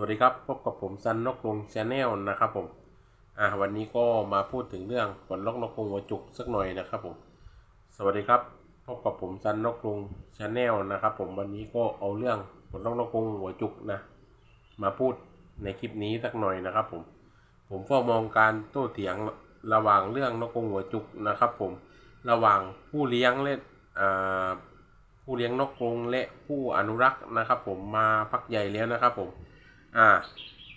วัสดีครับ พบกับผมซันนกลงชาแนลนะครับผม อ่าวันนี้ก็มาพูดถึงเรื่องผลล็อกนกกรงหัวจุกสักหน่อยนะครับผม สวัสดีครับ พบกับผมซันนกลงชาแนลนะครับผมวันนี้ก็เอาเรื่องผลล็อกนกกรงหัวจุกนะ มาพูดในคลิปนี้สักหน่อยนะครับผม ผมเฝ้ามองการโต้เถียงระหว่างเรื่องนกกรงหัวจุกนะครับ ผม ระหว่างผู้เลี้ยงและอ่าผู้เลี้ยงนกกรงและผู้อนุรักษ์นะครับ ผมมาพักใหญ่แล้วนะครับผม อ่า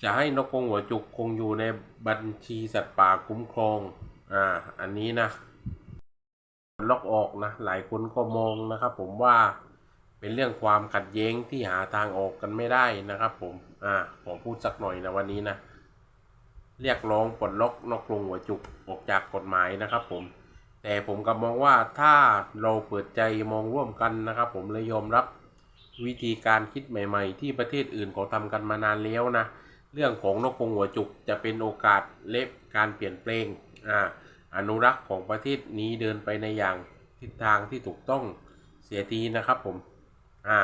จะให้นกกรงหัวจุกคงอยู่ในบัญชีสัตว์ป่าคุ้มครอง อ่า อันนี้นะล็อกออกนะ หลายคนก็มองนะครับ ผมว่าเป็นเรื่องความขัดแย้งที่หาทางออกกันไม่ได้นะครับ ผม อ่า ขอพูดสักหน่อยนะวันนี้นะ เรียกร้องปลดล็อกนกกรงหัวจุกออกจากกฎหมายนะครับผม แต่ผมก็มองว่าถ้าเราเปิดใจมองร่วมกันนะครับ ผมเลยยอมรับ วิธีการคิดใหม่ ๆ ที่ประเทศอื่นเขาทำกันมานานแล้วนะ เรื่องของนกกงหัวจุกจะเป็นโอกาสเล็บการเปลี่ยนแปลงอ่าอนุรักษ์ของประเทศนี้เดินไปในอย่างทิศทางที่ถูกต้องเสียทีนะครับผมอ่า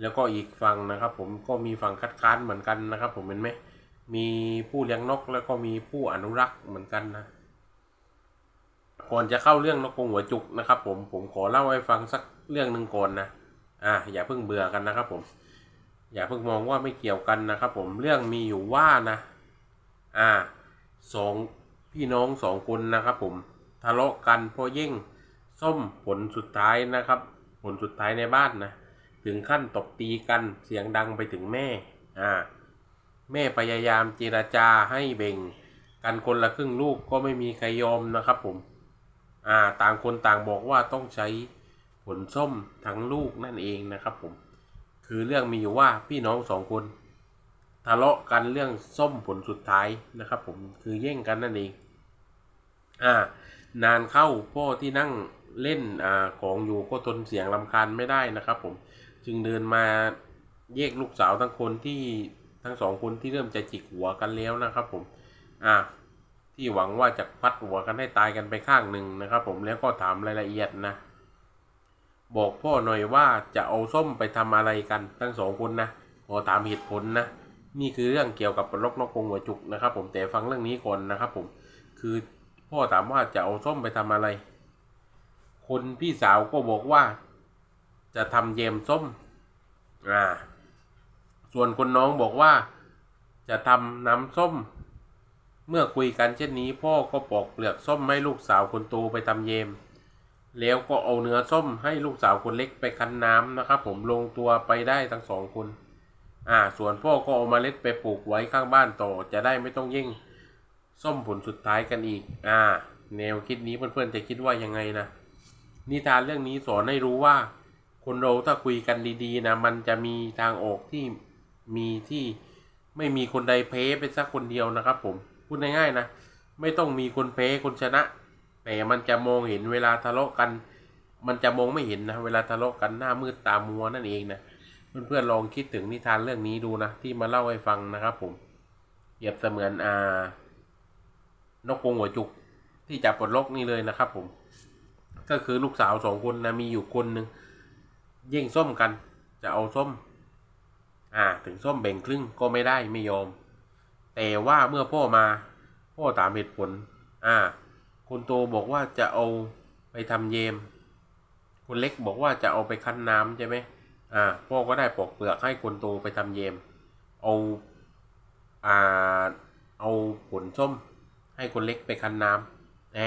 แล้วก็อีกฝั่งนะครับ ผมก็มีฝั่งคัดค้านเหมือนกันนะครับ ผมเห็นไหมมีผู้เลี้ยงนกแล้วก็มีผู้อนุรักษ์เหมือนกันนะก่อนจะเข้าเรื่องนกกงหัวจุกนะครับ ผมผมขอเล่าให้ฟังสักเรื่องหนึ่งก่อนนะ อ่าอย่าเพิ่งเบื่อกันนะครับผม อย่าเพิ่งมองว่าไม่เกี่ยวกันนะครับผมเรื่องมีอยู่ว่านะ อ่าสองพี่น้องสองคนนะครับผมทะเลาะกันเพราะยิ่งส้มผลสุดท้ายนะครับ ผลสุดท้ายในบ้านนะถึงขั้นตบตีกันเสียงดังไปถึงแม่อ่าแม่พยายามเจรจาให้เบ่งกันคนละครึ่งลูกก็ไม่มีใครยอมนะครับผมอ่าต่างคนต่างบอกว่าต้องใช้ ลส้มทั้งลูกนั่นเองนะครับผม คือเรื่องมีอยู่ว่าพี่น้องสองคนทะเลาะกันเรื่องส้มผลสุดท้ายนะครับผมคือแย่งกันนั่นเองอ่านานเข้าพ่อที่นั่งเล่นอ่าของอยู่ก็ทนเสียงลำคาญไม่ได้นะครับผมจึงเดินมาแยกลูกสาวทั้งคนที่ทั้งสองคนที่เริ่มจะจิกหัวกันแล้วนะครับผมอ่าที่หวังว่าจะพัดหัวกันให้ตายกันไปข้างหนึ่งนะครับผมแล้วก็ถามรายละเอียดนะ บอกพ่อหน่อยว่าจะเอาส้มไปทำอะไรกันทั้งสองคนนะขอถามเหตุผลนะ นี่คือเรื่องเกี่ยวกับลกนกกงหัวจุกนะครับ ผมแต่ฟังเรื่องนี้ก่อนนะครับ ผมคือพ่อถามว่าจะเอาส้มไปทำอะไร คนพี่สาวก็บอกว่า จะทำเยมส้มอ่าส่วนคนน้องบอกว่า จะทำน้ำส้ม เมื่อคุยกันเช่นนี้ พ่อก็ปอกเปลือกส้มให้ลูกสาวคนโตไปทำเยม แล้วก็เอาเนื้อส้มให้ลูกสาวคนเล็กไปคั้นน้ำนะครับ ผมลงตัวไปได้ทั้งสองคน อ่า ส่วนพ่อก็เอามาเมล็ดไปปลูกไว้ข้างบ้านต่อ จะได้ไม่ต้องยิ่งส้มผลสุดท้ายกันอีก อ่า แนวคิดนี้เพื่อนๆจะคิดว่ายังไงนะ นิทานเรื่องนี้สอนให้รู้ว่า คนเราถ้าคุยกันดีๆนะมันจะมีทางออกที่มีที่ไม่มีคนใดแพ้ไปสักคนเดียวนะครับ ผมพูดง่ายๆนะ ไม่ต้องมีคนแพ้คนชนะ แต่มันจะมองเห็นเวลาทะเลาะกัน มันจะมองไม่เห็นนะเวลาทะเลาะกันหน้ามืดตามัวนั่นเองนะเพื่อนๆลองคิดถึงนิทานเรื่องนี้ดูนะที่มาเล่าให้ฟังนะครับผมเปรียบเสมือนอ่านกกรงหัวจุกที่จับปลดล็อกนี่เลยนะครับผม ก็คือลูกสาวสองคนนะมีอยู่คนหนึ่งแย่งส้มกัน จะเอาส้ม อ่า ถึงส้มแบ่งครึ่งก็ไม่ได้ไม่ยอม แต่ว่าเมื่อพ่อมา พ่อถามเหตุผล อ่า คนโตบอกว่าจะเอาไปทำเยม คนเล็กบอกว่าจะเอาไปคั้นน้ำใช่ไหมอ่า พ่อก็ได้ปอกเปลือกให้คนโตไปทำเยม เอาอ่าเอาผลส้มให้คนเล็กไปคั้นน้ำแหม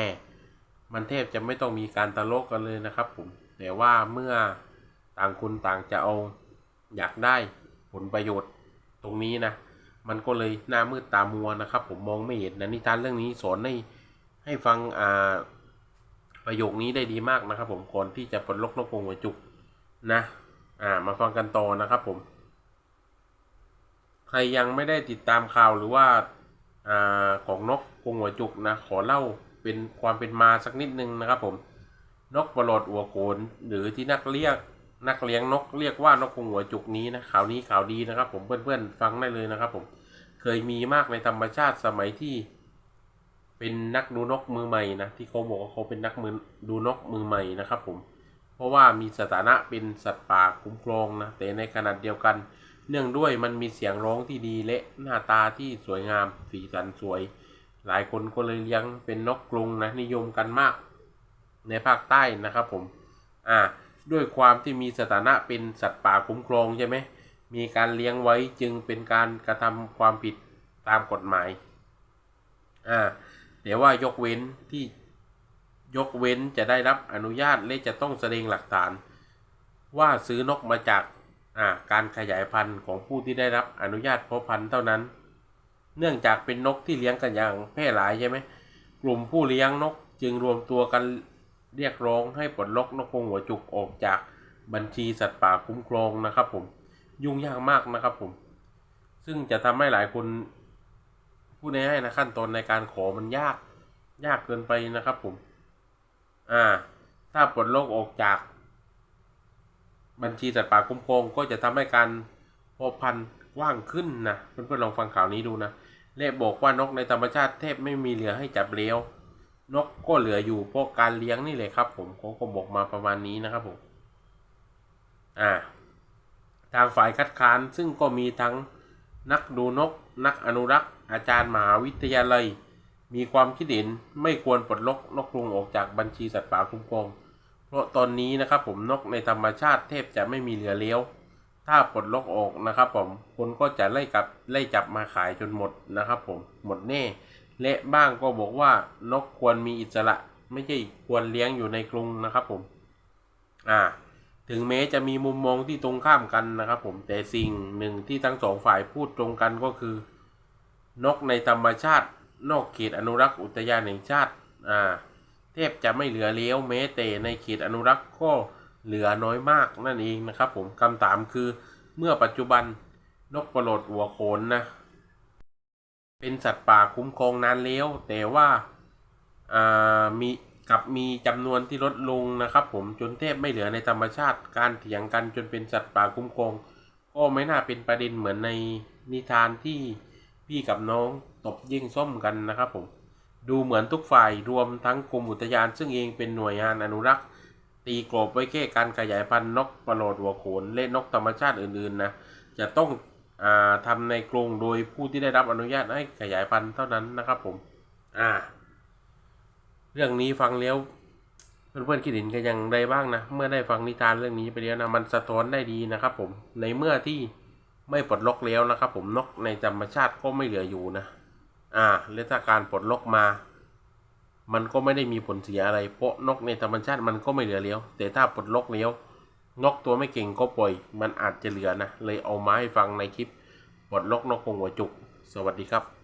มันแทบจะไม่ต้องมีการทะลาะกันเลยนะครับผม แต่ว่าเมื่อต่างคนต่างจะเอาอยากได้ผลประโยชน์ตรงนี้นะ มันก็เลยหน้ามืดตามัวนะครับ ผมมองไม่เห็นนะนิทานเรื่องนี้สอนให้ ให้ฟังอ่าประโยคนี้ได้ดีมากนะครับ ผมก่อนที่จะปลดล็อกนกกงหัวจุกนะ อ่า มาฟังกันต่อนะครับผม ใครยังไม่ได้ติดตามข่าวหรือว่าอ่าของนกกงหัวจุกนะ ขอเล่าเป็นความเป็นมาสักนิดนึงนะครับ ผม นกประหลอดหัวโขนหรือที่นักเรียกนักเลี้ยงนกเรียกว่านกกงหัวจุกนี้นะข่าวนี้ข่าวดีนะครับ ผมเพื่อนๆฟังได้เลยนะครับ ผม เคยมีมากในธรรมชาติสมัยที่ เป็นนักดูนกมือใหม่นะที่เขาบอกว่าเขาเป็นนักมือดูนกมือใหม่นะครับผม เพราะว่ามีสถานะเป็นสัตว์ป่าคุ้มครองนะแต่ในขณะเดียวกัน เนื่องด้วยมันมีเสียงร้องที่ดีและหน้าตาที่สวยงามสีสันสวย หลายคนก็เลยเลี้ยงเป็นนกกรงนะนิยมกันมาก ในภาคใต้นะครับผมอ่าด้วยความที่มีสถานะเป็นสัตว์ป่าคุ้มครองใช่ไหมมีการเลี้ยงไว้จึงเป็นการกระทำความผิดตามกฎหมายอ่า แต่ว่ายกเว้นที่ยกเว้นจะได้รับอนุญาตและจะต้องแสดงหลักฐาน ว่าซื้อนกมาจากาการขยายพันธุ์ของผู้ที่ได้รับอนุญาตเพาะพันธุ์เท่านั้น เนื่องจากเป็นนกที่เลี้ยงกันอย่างแพร่หลายใช่ไหมกลุ่มผู้เลี้ยงนกจึงรวมตัวกันเรียกร้องให้ปลดล็อกนกกรงหัวจุกออกจากบัญชีสัตว์ป่าคุ้มครองนะครับผมยุ่งยากมากนะครับผม ซึ่งจะทำให้หลายคน พูดง่ายๆนะขั้นตอนในการขอมันยาก ยากเกินไปนะครับผม อ่า ถ้าปลดล็อกออกจาก บัญชีสัตว์ป่าคุ้มครองก็จะทำให้การพาะพันธุ์กว้างขึ้นนะเพื่อนๆลองฟังข่าวนี้ดูนะและบอกว่านกในธรรมชาติแทบไม่มีเหลือให้จับเลี้ยวนกก็เหลืออยู่เพราะการเลี้ยงนี่เลยครับ ผมเขาก็บอกมาประมาณนี้นะครับผมอ่า ทางฝ่ายคัดค้านซึ่งก็มีทั้งนักดูนก นักอนุรักษ์ อาจารย์มหาวิทยาลัย มีความคิดเห็นไม่ควรปลดล็อกนกกรงออกจากบัญชีสัตว์ป่าคุ้มครอง เพราะตอนนี้นะครับผมนกในธรรมชาติแทบจะไม่มีเหลือเลี้ยว ถ้าปลดล็อกออกนะครับผมคนก็จะไล่กลับไล่จับมาขายจนหมดนะครับผมหมดแน่ และบ้างก็บอกว่านกควรมีอิสระ ไม่ใช่ควรเลี้ยงอยู่ในกรงนะครับผมอ่าถึงแม้จะมีมุมมองที่ตรงข้ามกันนะครับผมแต่สิ่งหนึ่งที่ทั้งสองฝ่ายพูดตรงกันก็คือ นกในธรรมชาติ นอกเขตอนุรักษ์อุทยานแห่งชาติอ่าแทบจะไม่เหลือเลี้ยวแม้แต่ในเขตอนุรักษ์ก็เหลือน้อยมากนั่นเองนะครับ ผมคำถามคือเมื่อปัจจุบันนกประหลดหัวโขนนะเป็นสัตว์ป่าคุ้มครองนานแล้ว แต่ว่าอ่ามีกับมีจำนวนที่ลดลงนะครับ ผมจนแทบไม่เหลือในธรรมชาติการเถียงกันจนเป็นสัตว์ป่าคุ้มครอง ก็ไม่น่าเป็นประเด็นเหมือนในนิทานที่ พี่กับน้องตบยิ่งส้มกันนะครับผม ดูเหมือนทุกฝ่ายรวมทั้งกรมอุทยาน ซึ่งเองเป็นหน่วยงานอนุรักษ์ ตีกรอบไว้แค่การขยายพันธุ์นกประโหลดหัวโขนและนกธรรมชาติอื่นๆนะจะต้องอาทำในกรงโดยผู้ที่ได้รับอนุญาตให้ขยายพันธุ์เท่านั้นนะครับผม อ่า เรื่องนี้ฟังแล้วเพื่อนๆคิดเห็นกันอย่างไรบ้างนะ เมื่อได้ฟังนิทานเรื่องนี้ไปแล้วนะมันสะท้อนได้ดีนะครับผมในเมื่อที่ ไม่ปลดล็อกแล้วนะครับ ผมนกในธรรมชาติก็ไม่เหลืออยู่นะ อ่าและถ้าการปลดล็อกมา มันก็ไม่ได้มีผลเสียอะไร เพราะนกในธรรมชาติมันก็ไม่เหลือเลี้ยวแต่ถ้าปลดล็อกเลี้ยวนกตัวไม่เก่งก็ปล่อย มันอาจจะเหลือนะ เลยเอามาให้ฟังในคลิปปลดล็อกนกคงหัวจุก สวัสดีครับ